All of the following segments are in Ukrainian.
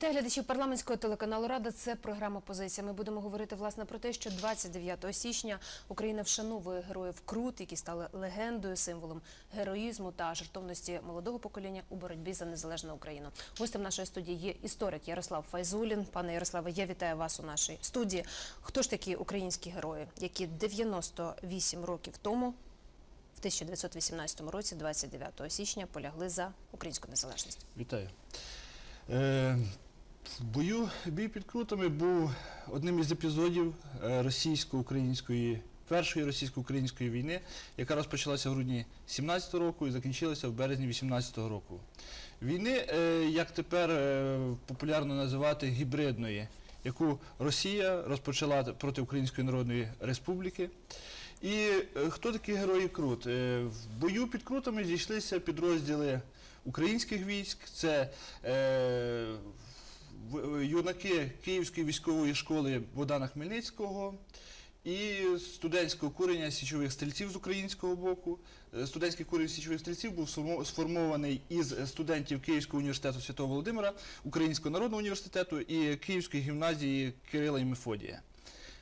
Вітаю глядачів парламентського телеканалу Рада. Це програма Позиція. Ми будемо говорити власне про те, що 29 січня Україна вшановує героїв Крут, які стали легендою, символом героїзму та жертовності молодого покоління у боротьбі за незалежну Україну. Гостем нашої студії є історик Ярослав Файзулін. Пане Ярославе, я вітаю вас у нашій студії. Хто ж такі українські герої, які 98 років тому, в 1918 році, 29 січня, полягли за українську незалежність? Вітаю. Е, бою бій під Крутами був одним із епізодів е, російсько-української, першої російсько-української війни, яка розпочалася в грудні 17 року і закінчилася в березні 18-го року. Війни, е, як тепер е, популярно називати, гібридної, яку Росія розпочала проти Української Народної Республіки. І хто такі герої Крут? В бою під Крутами зійшлися підрозділи українських військ, це юнаки Київської військової школи Богдана Хмельницького і студентського курення січових стрільців з українського боку. Е, Студентський курень січових стрільців був сформований із студентів Київського університету Святого Володимира, Українського народного університету і Київської гімназії Кирила і Мефодія.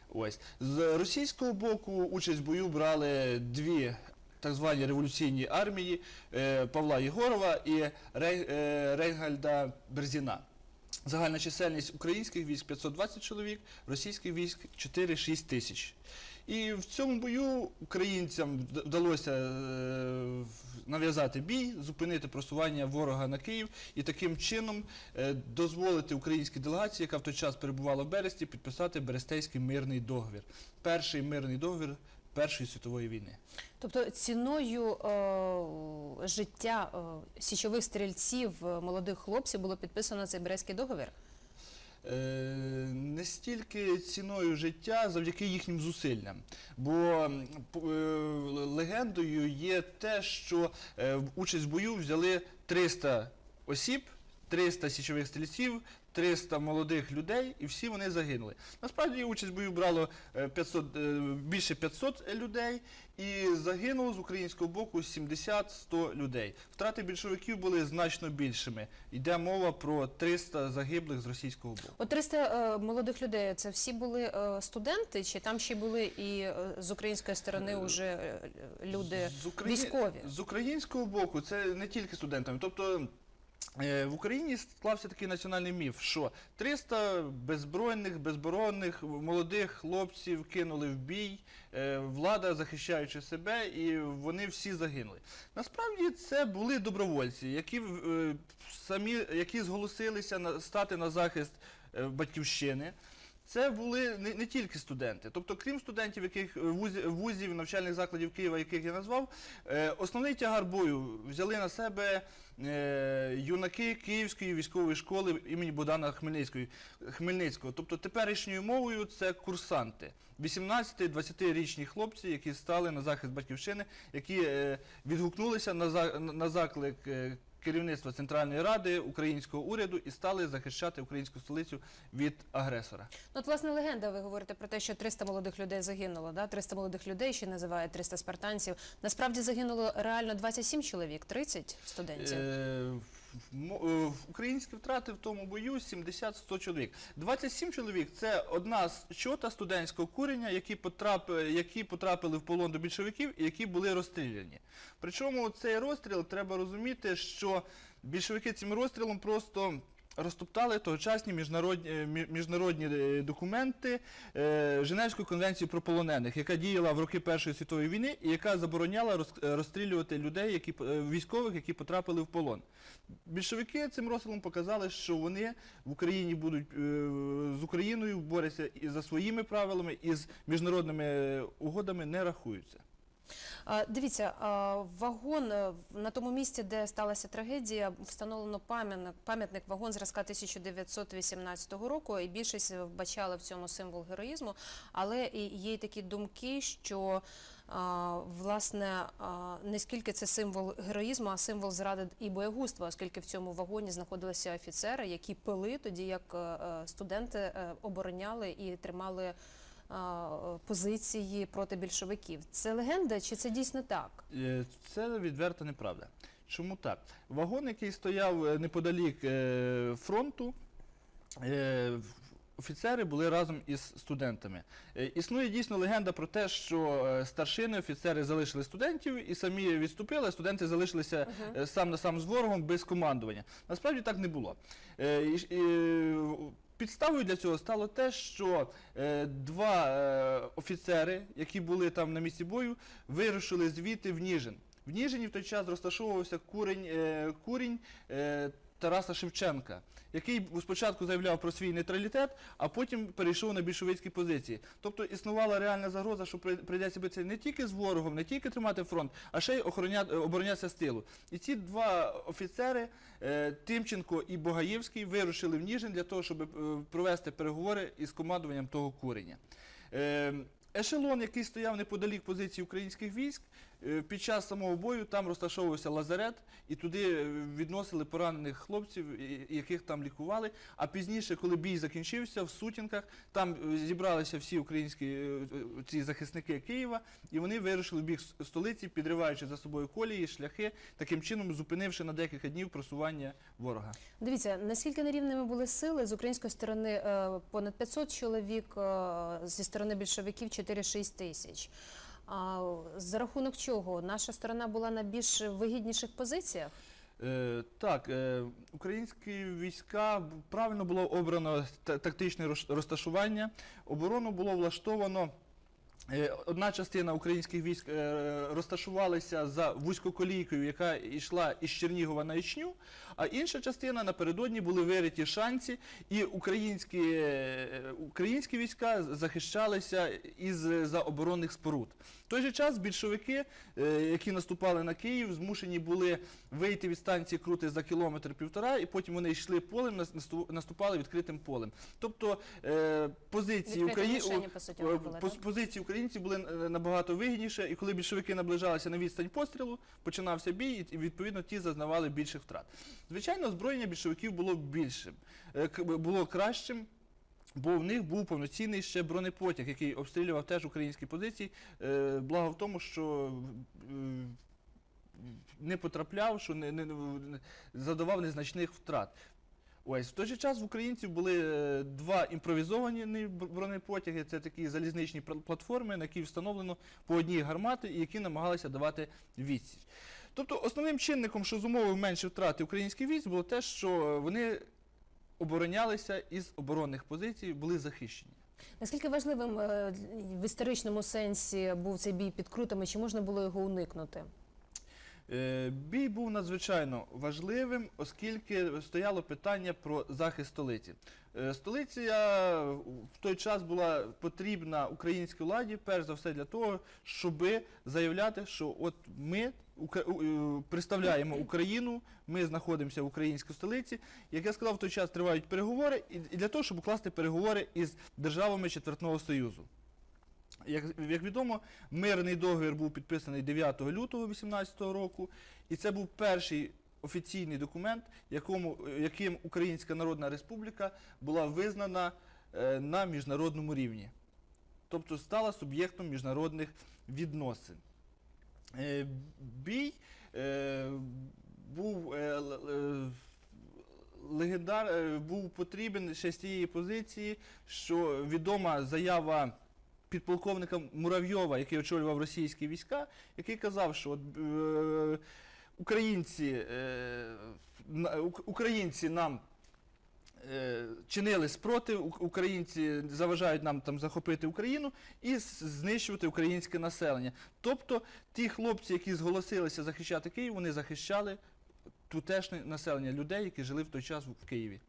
Ось з російського боку участь в бою брали дві так звані революційні армії е, Павла Єгорова і Рей, е, Рейнгальда Берзіна. Загальна чисельність українських військ 520 чоловік, російських військ 4-6 тисяч. І в цьому бою українцям вдалося е, нав'язати бій, зупинити просування ворога на Київ і таким чином е, дозволити українській делегації, яка в той час перебувала в Бересті, підписати Берестейський мирний договір. Перший мирний договір Першої світової війни. Тобто ціною е, життя е, січових стрільців, е, молодих хлопців було підписано цей Брестський договір. Е, не стільки ціною життя завдяки їхнім зусиллям. Бо е, легендою є те, що е, участь в бою взяли 300 осіб, 300 січових стрільців, 300 молодих людей, і всі вони загинули. Насправді участь в бою брало е, 500, е, більше 500 людей, і загинуло з українського боку 70-100 людей. Втрати більшовиків були значно більшими. Йде мова про 300 загиблих з російського боку. От 300 е, молодих людей це всі були е, студенти, чи там ще були і е, з української сторони вже е, люди З Украї- військові? З українського боку це не тільки студентами. Тобто е, в Україні склався такий національний міф, що 300 беззбройних, безборонних молодих хлопців кинули в бій, е, влада захищаючи себе, і вони всі загинули. Насправді це були добровольці, які е, самі які зголосилися стати на захист е, батьківщини. Це були не, не тільки студенти. Тобто, крім студентів, яких е, вузів, навчальних закладів Києва, яких я назвав, е, основний тягар бою взяли на себе е, юнаки Київської військової школи імені Богдана Хмельницького. Хмельницького. Тобто теперішньою мовою це курсанти. 18-20-річні хлопці, які стали на захист батьківщини, які е, відгукнулися на, за, на заклик е, керівництва Центральної Ради українського уряду і стали захищати українську столицю від агресора. Ну, от, власне, легенда, ви говорите про те, що 300 молодих людей загинуло, да? 300 молодих людей ще називають 300 спартанців. Насправді загинуло реально 27 чоловік, 30 студентів. Е, Українські втрати в тому бою 70-100 чоловік. 27 чоловік це одна з чота студентського курення, які потрапили, які потрапили в полон до більшовиків і які були розстріляні. Причому цей розстріл треба розуміти, що більшовики цим розстрілом просто. Розтоптали тогочасні міжнародні, е, міжнародні е, документи е, Женевської конвенції про полонених, яка діяла в роки Першої світової війни і яка забороняла роз- розстрілювати людей, які військових, які потрапили в полон. Більшовики цим розстрілом показали, що вони в Україні будуть з Україною борються і за своїми правилами, і з міжнародними угодами не рахуються. Дивіться, вагон е, на тому місці, де сталася трагедія, встановлено пам'ятник, пам'ятник вагон зразка 1918 року, і більшість вбачали в цьому символ героїзму. Але є й такі думки, що власне не скільки це символ героїзму, а символ зради і боєгузтва, оскільки в цьому вагоні знаходилися офіцери, які пили тоді, як е, е, студенти обороняли і тримали позиції проти більшовиків. Це легенда чи це дійсно так? Е, Це відверта неправда. Чому так? Вагон, який стояв е, неподалік е, фронту, офіцери були разом із студентами. Існує дійсно легенда про те, що старшини, офіцери залишили студентів і самі відступили, а студенти залишилися сам на сам з ворогом без командування. Насправді так не було. Підставою для цього стало те, що е, два е, офіцери, які були там на місці бою, вирушили звідти в Ніжин. В Ніжині в той час розташовувався курень, е, курінь е, Тараса Шевченка, який спочатку заявляв про свій нейтралітет, а потім перейшов на більшовицькі позиції. Тобто існувала реальна загроза, що прийдеться битися не тільки з ворогом, не тільки тримати фронт, а ще й оборонятися з тилу. І ці два офіцери, е, Тимченко і Богаєвський, вирушили в Ніжин для того, щоб е, провести переговори із командуванням того куреня. Е, Ешелон, який стояв неподалік позиції українських військ, під час самого бою там розташовувався лазарет, і туди е, відносили поранених хлопців, яких там лікували. А пізніше, коли бій закінчився, в сутінках там е, зібралися всі українські е, е, ці захисники Києва, і вони вирушили в бік столиці, підриваючи за собою колії, шляхи, таким чином зупинивши на декілька днів просування ворога. Дивіться, наскільки нерівними були сили з української сторони е, понад 500 чоловік, е, зі сторони більшовиків 4-6 тисяч. А за рахунок чого наша сторона була на більш вигідніших позиціях? Е, так, е, українські війська правильно було обрано тактичне розташування. Оборону було влаштовано. Е, Одна частина українських військ е, розташувалася за вузькоколійкою, яка йшла із Чернігова на Ічню, а інша частина напередодні були вириті шанці, і українські, е, українські війська захищалися із за оборонних споруд. В той же час більшовики, які наступали на Київ, змушені були вийти від станції Крути за кілометр-півтора, і потім вони йшли полем, наступали відкритим полем. Тобто позиції Відкриті Украї... мішені, вони були, е, набагато вигідніше, і коли більшовики наближалися на відстань пострілу, починався бій, і відповідно ті зазнавали більших втрат. Звичайно, озброєння більшовиків було більшим, е, було кращим. Бо в них був повноцінний ще бронепотяг, який обстрілював теж українські позиції. Е, Благо в тому, що не потрапляв, що не, не, не- задавав незначних втрат. Ось в той же час в українців були е, два імпровізовані бронепотяги. Це такі залізничні платформи, на які встановлено по одній гармати, і які намагалися давати відсіч. Тобто основним чинником, що зумовив менші втрати українських військ, було те, що вони оборонялися із оборонних позицій, були захищені. Наскільки важливим е, в історичному сенсі був цей бій під крутами? Чи можна було його уникнути? Е, Бій був надзвичайно важливим, оскільки стояло питання про захист столиці. Е, Столиця в той час була потрібна українській владі, перш за все для того, щоб заявляти, що от ми е, представляємо Україну, ми знаходимося в українській столиці. Як я сказав, в той час тривають переговори, і для того, щоб укласти переговори із державами Четвертного Союзу. Як, як відомо, мирний договір був підписаний 9 лютого 2018 року, і це був перший офіційний документ, якому, яким Українська Народна Республіка була визнана е, на міжнародному рівні. Тобто стала суб'єктом міжнародних відносин. Е, бій е, був е, е, легендар, е, був потрібен ще з тієї позиції, що відома заява підполковника Муравйова, який очолював російські війська, який казав, що от, е, українці, е, українці нам е, чинили спротив, українці заважають нам там захопити Україну і знищувати українське населення. Тобто ті хлопці, які зголосилися захищати Київ, вони захищали тутешнє населення людей, які жили в той час в Києві.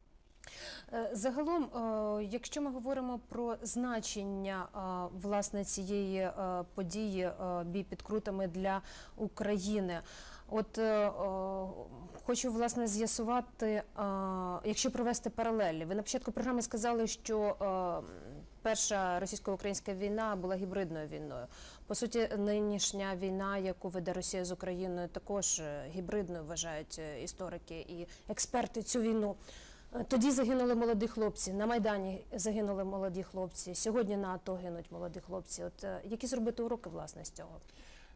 Е, Загалом, е, якщо ми говоримо про значення е, власне цієї події бій під крутами для України, от хочу власне з'ясувати, якщо провести паралелі. Ви на початку програми сказали, що перша російсько-українська війна була гібридною війною. По суті, нинішня війна, яку веде Росія з Україною, також гібридною вважають історики і експерти цю війну. Е, Тоді загинули молоді хлопці, на Майдані загинули молоді хлопці, сьогодні на АТО гинуть молоді хлопці. От е, які зробити уроки власне з цього?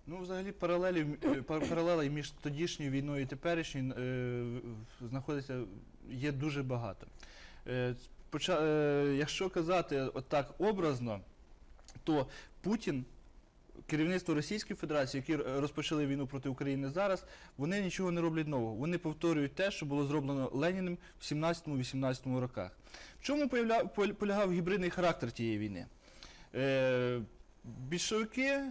Ну, взагалі, паралелі, е, пар- паралелей між тодішньою війною і теперішньою знаходиться, є дуже багато. Якщо казати отак образно, то Путін, керівництво Російської Федерації, які е, розпочали війну проти України зараз, вони нічого не роблять нового. Вони повторюють те, що було зроблено Леніним в 17-18 роках. В чому полягав гібридний характер тієї війни? Е, більшовики,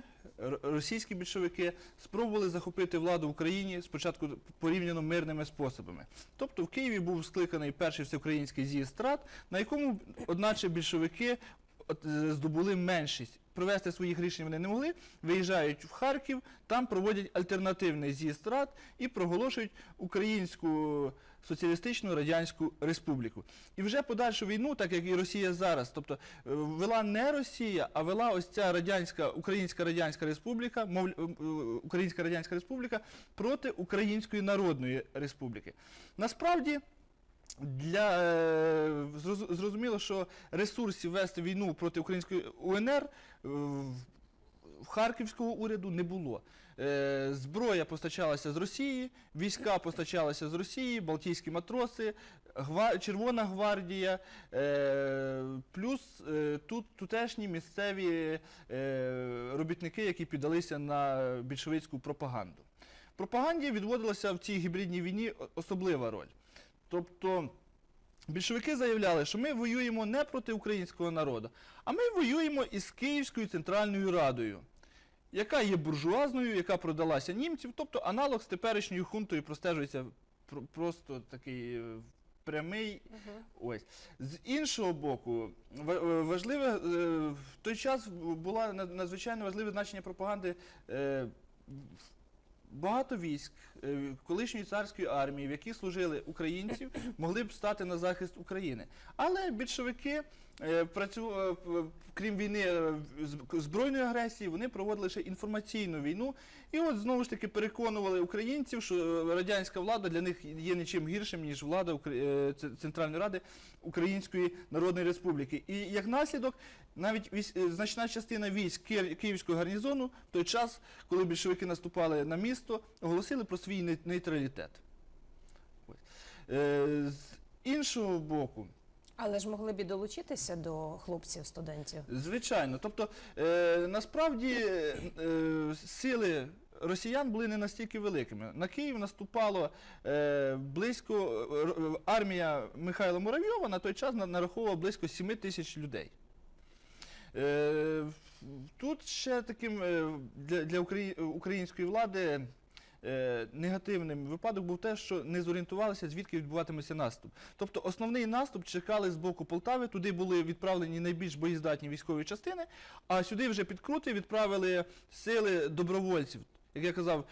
російські більшовики спробували захопити владу в Україні спочатку порівняно мирними способами. Тобто в Києві був скликаний перший всеукраїнський з'їзд рад, на якому, одначе, більшовики е, здобули меншість. Провести своїх рішень вони не могли, виїжджають в Харків, там проводять альтернативний з'їзд рад і проголошують Українську соціалістичну радянську республіку. І вже подальшу війну, так як і Росія зараз, тобто е, вела не Росія, а вела ось ця радянська Українська Радянська Республіка, мов е, е, Українська Радянська Республіка проти Української Народної Республіки. Насправді. Для е, зрозуміло, що ресурсів вести війну проти української УНР в- харківського уряду не було. Е, зброя постачалася з Росії, війська постачалися з Росії, Балтійські матроси, Червона гвардія, е, плюс тут тутешні місцеві робітники, які піддалися на більшовицьку пропаганду. Пропаганді відводилася в цій гібридній війні особлива роль. Тобто більшовики заявляли, що ми воюємо не проти українського народу, а ми воюємо із Київською Центральною Радою, яка є буржуазною, яка продалася німців, тобто аналог з теперішньою хунтою простежується просто такий е, прямий. Ось. З іншого боку, е, важливе, е, в той час була надзвичайно важливе значення пропаганди. Багато військ е, колишньої царської армії, в яких служили українців, могли б стати на захист України. Але більшовики, е, працю, е, крім війни збройної агресії, вони проводили ще інформаційну війну. І от знову ж таки переконували українців, що радянська влада для них є нічим гіршим, ніж влада Центральної Ради Української Народної Республіки. І як наслідок, навіть військ- е, значна частина військ Київського гарнізону в той час, коли більшовики наступали на місто, оголосили про свій нейтралітет. Ось. Е, З іншого боку, Але ж могли б і долучитися до хлопців, студентів. Звичайно. Тобто, е, насправді е, е, сили росіян були не настільки великими. На Київ наступало е, близько е, армія Михайла Муравйова на той час нараховувала близько 7 тисяч людей. Е, тут ще таким е, для, для української влади. е, Негативним випадок був те, що не зорієнтувалися, звідки відбуватиметься наступ. Тобто основний наступ чекали з боку Полтави, туди були відправлені найбільш боєздатні військові частини, а сюди вже під Крути відправили сили добровольців, як я казав,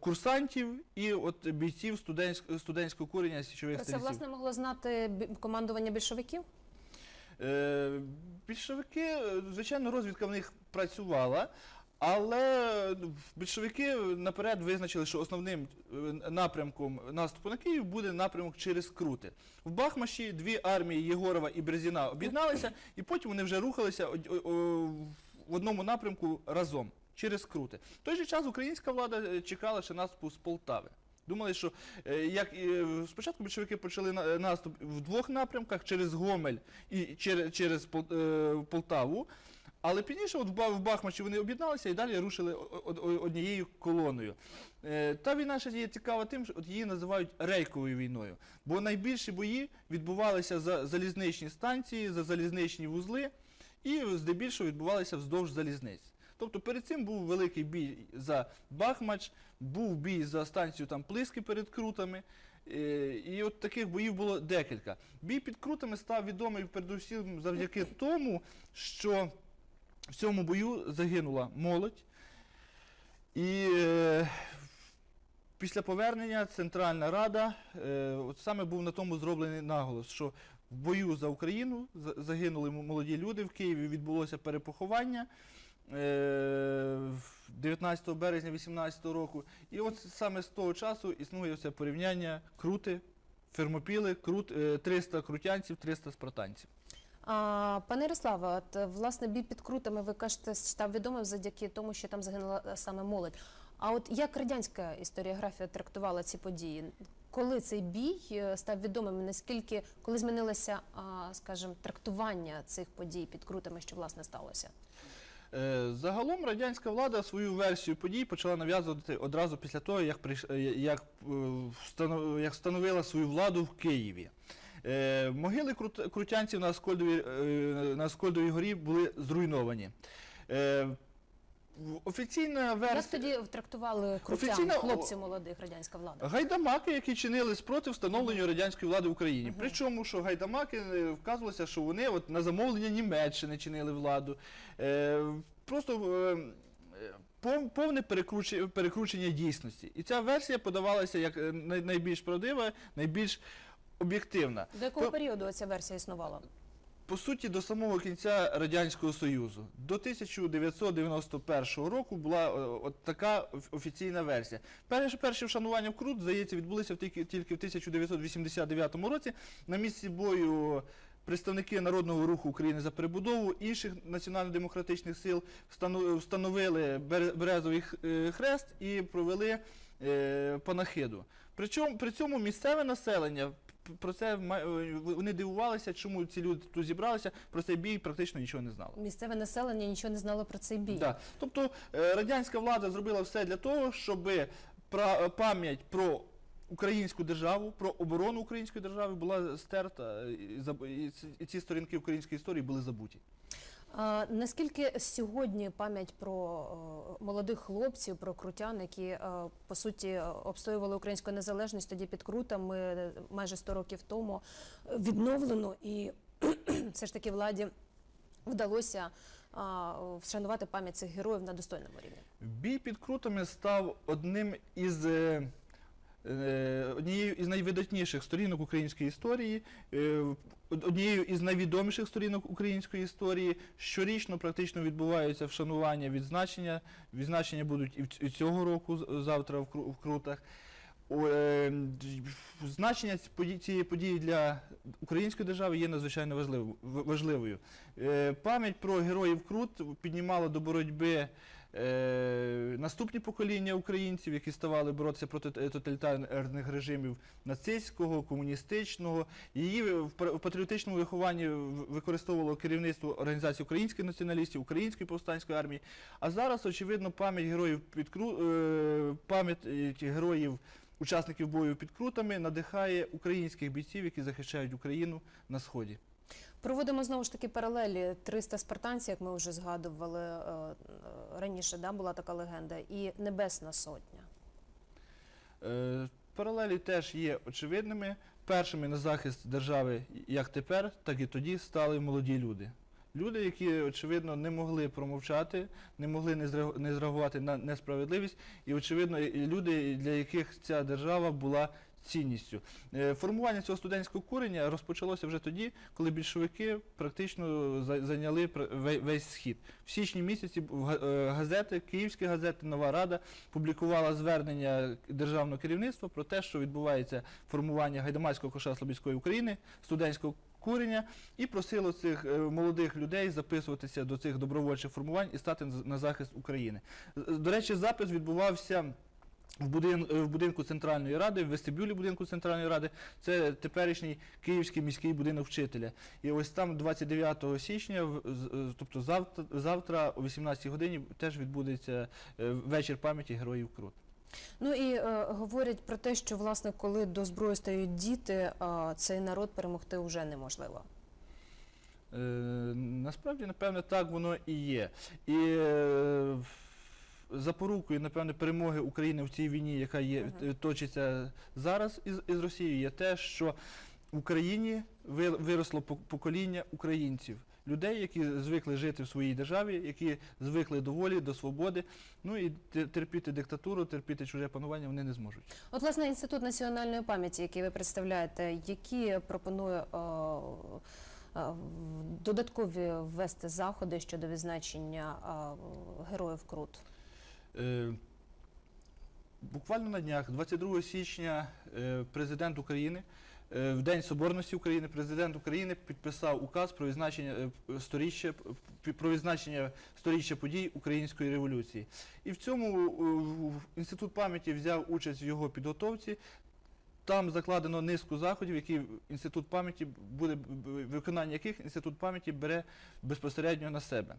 курсантів і от бійців студентськ- студентського курення січових це власне могло знати командування більшовиків? Е, Більшовики, е, звичайно, розвідка в них працювала, але ну, більшовики наперед визначили, що основним е, напрямком наступу на Київ буде напрямок через Крути. В Бахмаші дві армії Єгорова і Березіна об'єдналися, і потім вони вже рухалися в одному напрямку разом через Крути. В той же час українська влада чекала ще наступу з Полтави. Думали, що е, як е, спочатку більшовики почали наступ в двох напрямках через Гомель і через, через е, Полтаву. Але пізніше от в Бахмачі вони об'єдналися і далі рушили однією колоною. Е, Та війна ще є цікава тим, що от її називають рейковою війною. Бо найбільші бої відбувалися за залізничні станції, за залізничні вузли, і здебільшого відбувалися вздовж залізниць. Тобто перед цим був великий бій за Бахмач, був бій за станцію там Плиски перед Крутами. Е, І от таких боїв було декілька. Бій під Крутами став відомий передусім завдяки тому, що в цьому бою загинула молодь. І е, після повернення Центральна Рада, е, от саме був на тому зроблений наголос, що в бою за Україну загинули молоді люди. В Києві відбулося перепоховання 19 березня 18 року. І от саме з того часу існує це порівняння крути, фермопіли, крут, е, 300 крутянців, 300 спартанців. А, пане Ярославе, от е, власне бій під крутами, ви кажете, став відомим завдяки тому, що там загинула е, саме молодь. А от як радянська історіографія трактувала ці події? коли цей бій е, став відомим, наскільки коли змінилося, скажімо, трактування цих подій під крутами, що власне сталося? Е, Загалом радянська влада свою версію подій почала нав'язувати одразу після того, як, е, як, е, як встановила свою владу в Києві. Могили крутянців на Аскольдовій горі були зруйновані. Офіційна Як версія. тоді трактували крутян, хлопців молодих радянська влада? Гайдамаки, які чинили спротив встановленню радянської влади в Україні. Причому, що гайдамаки е, вказувалося, що вони от на замовлення Німеччини чинили владу. Е, просто е, е, повне перекручення, перекручення дійсності. І ця версія подавалася як найбільш правдива, найбільш об'єктивна. До якого То- періоду ця версія існувала? По суті, до самого кінця Радянського Союзу. До 1991 року була е, от така оф- офіційна версія. Перші, перші вшанування в Крут, здається, відбулися тільки, тільки в 1989 році. На місці бою представники Народного руху України за перебудову інших національно-демократичних сил встановили бере- березовий е, хрест і провели е, панахиду. Причому при цьому місцеве населення про це е, вони дивувалися, чому ці люди тут зібралися. Про цей бій практично нічого не знало. Місцеве населення нічого не знало про цей бій. Да. Тобто е, радянська влада зробила все для того, щоб пра- пам'ять про українську державу, про оборону української держави була стерта, і ці сторінки української історії були забуті. Наскільки сьогодні пам'ять про е, молодих хлопців, про крутян, які е, по суті обстоювали українську незалежність тоді під крутами е, майже 100 років тому відновлено, і все ж таки владі вдалося вшанувати пам'ять цих героїв на достойному рівні. Бій під крутами став одним із. Однією із найвидатніших сторінок української історії, однією із найвідоміших сторінок української історії. Щорічно практично відбуваються вшанування, відзначення. Відзначення будуть і цього року, завтра в в Крутах. Е, Значення ці- цієї події для української держави є надзвичайно важливо- важливою. Е, Пам'ять про героїв Крут піднімала до боротьби е, наступні покоління українців, які ставали боротися проти тоталітарних режимів нацистського, комуністичного. Її в патріотичному вихованні використовувало керівництво організації українських націоналістів, Української повстанської армії. А зараз, очевидно, пам'ять героїв під Кру- е, пам'ять героїв. Учасників бою під крутами надихає українських бійців, які захищають Україну на сході. Проводимо знову ж таки паралелі 300 спартанців, як ми вже згадували е, е, раніше, да, була така легенда, і Небесна Сотня. Е, Паралелі теж є очевидними. Першими на захист держави як тепер, так і тоді стали молоді люди. Люди, які, очевидно, не могли промовчати, не могли не зре- зреагувати на несправедливість, і, очевидно, люди, для яких ця держава була цінністю. Е, Формування цього студентського курення розпочалося вже тоді, коли більшовики практично за- зайняли весь схід. В січні місяці е, газети, київські газети, Нова Рада публікувала звернення державного керівництва про те, що відбувається формування гайдамацького коша Слобідської України, студентського курення, і просило цих е, молодих людей записуватися до цих добровольчих формувань і стати на захист України. До речі, запис відбувався. В, будин, е, в будинку Центральної ради, в вестибюлі будинку Центральної ради, це теперішній Київський міський будинок вчителя. І ось там 29 січня, е, тобто завтра, завтра о 18 годині, теж відбудеться е, вечір пам'яті героїв Крут. Ну і е, говорять про те, що власне, коли до зброї стають діти, е, цей народ перемогти вже неможливо. Е, насправді, напевне, так воно і є. І е, запорукою, напевне, перемоги України в цій війні, яка є, е, точиться зараз із, із Росією, є те, що в Україні ви- виросло пок- покоління українців. Людей, які звикли жити в своїй державі, які звикли до волі, до свободи. Ну і терпіти диктатуру, терпіти чуже панування вони не зможуть. От, власне, інститут національної пам'яті, який ви представляєте, які пропонує е, додаткові ввести заходи щодо відзначення е, героїв Крут. Е, Буквально на днях, 22 січня, е, президент України, е, в День Соборності України, президент України підписав указ про відзначення сторіччя, про відзначення сторіччя подій Української революції. І в цьому інститут пам'яті взяв участь в його підготовці. Там закладено низку заходів, які інститут пам'яті буде виконання яких інститут пам'яті бере безпосередньо на себе.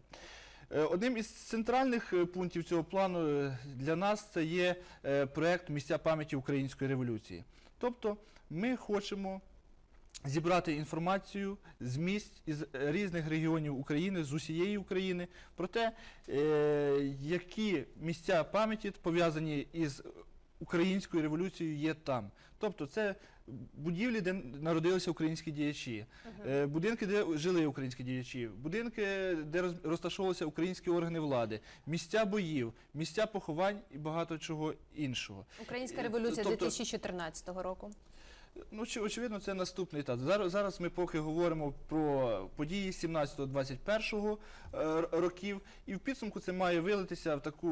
Е, Одним із центральних е, пунктів цього плану е, для нас це є проект Місця пам'яті Української революції. Тобто ми хочемо зібрати інформацію з місць із різних регіонів України, з усієї України, про те, які місця пам'яті пов'язані із українською революцією є там. Тобто це будівлі, де народилися українські діячі, е, будинки, де жили українські діячі, будинки, де роз- розташовувалися українські органи влади, місця боїв, місця поховань і багато чого іншого. Українська Е, революція тобто- 2014 року. Ну, очевидно, це наступний етап. Зараз, зараз ми поки говоримо про події 17-21 е, років, і в підсумку це має вилитися в таку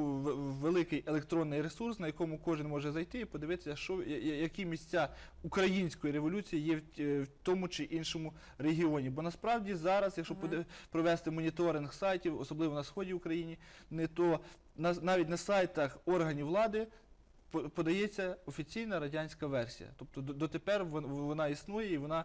великий електронний ресурс, на якому кожен може зайти і подивитися, що які місця української революції є в, т- в тому чи іншому регіоні. Бо насправді зараз, якщо поди- провести моніторинг сайтів, особливо на сході України, не то на, навіть на сайтах органів влади подається офіційна радянська версія. Тобто до- дотепер вон- вона існує і вона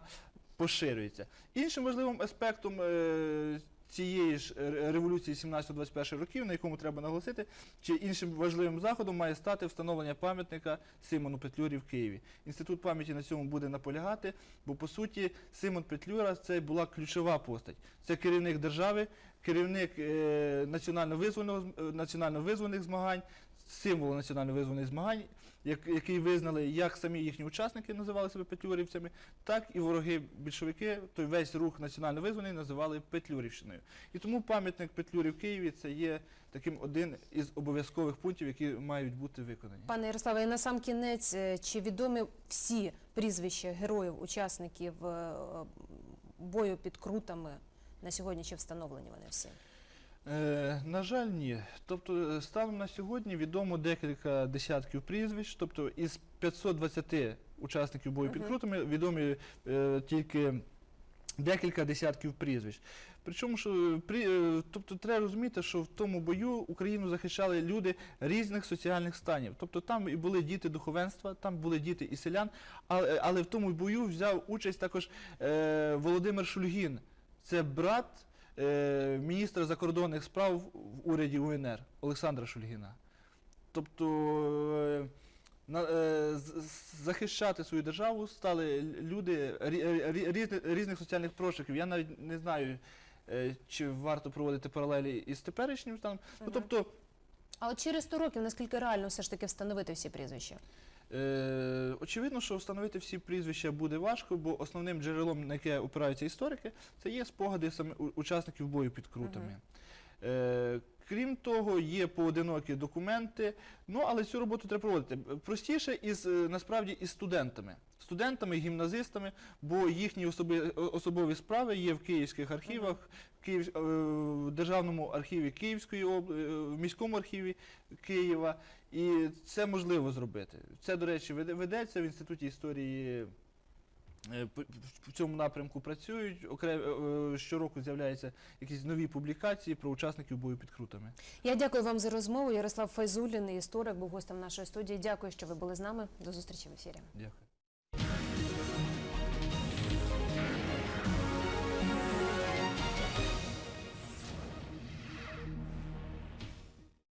поширюється. Іншим важливим аспектом е, цієї ж революції 17-21 років, на якому треба наголосити, чи іншим важливим заходом має стати встановлення пам'ятника Симону Петлюрі в Києві. Інститут пам'яті на цьому буде наполягати, бо по суті Симон Петлюра це була ключова постать. Це керівник держави, керівник е, е, національно-визвольних змагань, символ національно-визвольних змагань, як- який визнали як самі їхні учасники називали себе петлюрівцями, так і вороги більшовики, той весь рух національно-визвольний називали Петлюрівщиною. І тому пам'ятник Петлюрі в Києві це є таким один із обов'язкових пунктів, які мають бути виконані. Пане Ярославе, і на сам кінець, е, чи відомі всі прізвища героїв, учасників е, бою під крутами на сьогодні, чи встановлені вони всі? Е, на жаль, ні. Тобто, е, станом на сьогодні відомо декілька десятків прізвищ. Тобто, із 520 учасників бою під крутами відомі е, тільки декілька десятків прізвищ. Причому, що е, при, е, тобто, треба розуміти, що в тому бою Україну захищали люди різних соціальних станів. Тобто там і були діти духовенства, там були діти і селян, але, але в тому бою взяв участь також е, Володимир Шульгін. Це брат міністра закордонних справ в уряді УНР Олександра Шульгіна. Тобто е, е, захищати свою державу стали люди рі- рі- різних, соціальних прошиків. Я навіть не знаю, е, чи варто проводити паралелі із теперішнім станом. Ну, тобто, А от через 100 років наскільки реально все ж таки встановити всі прізвища? Е, очевидно, що встановити всі прізвища буде важко, бо основним джерелом, на яке опираються історики, це є спогади саме у- учасників бою під крутами. Е, крім того, є поодинокі документи, ну але цю роботу треба проводити. Простіше із е, насправді із студентами. Студентами, гімназистами, бо їхні особи, особові справи є в київських архівах, в, Київ, е, в Державному архіві Київської області, в міському архіві Києва. І це можливо зробити. Це, до речі, ведеться в Інституті історії. Е, В цьому напрямку працюють. Окрем- е, щороку з'являються якісь нові публікації про учасників бою під крутами. Я дякую вам за розмову. Ярослав Файзулін, історик, був гостем нашої студії. Дякую, що ви були з нами. До зустрічі в ефірі. Дякую.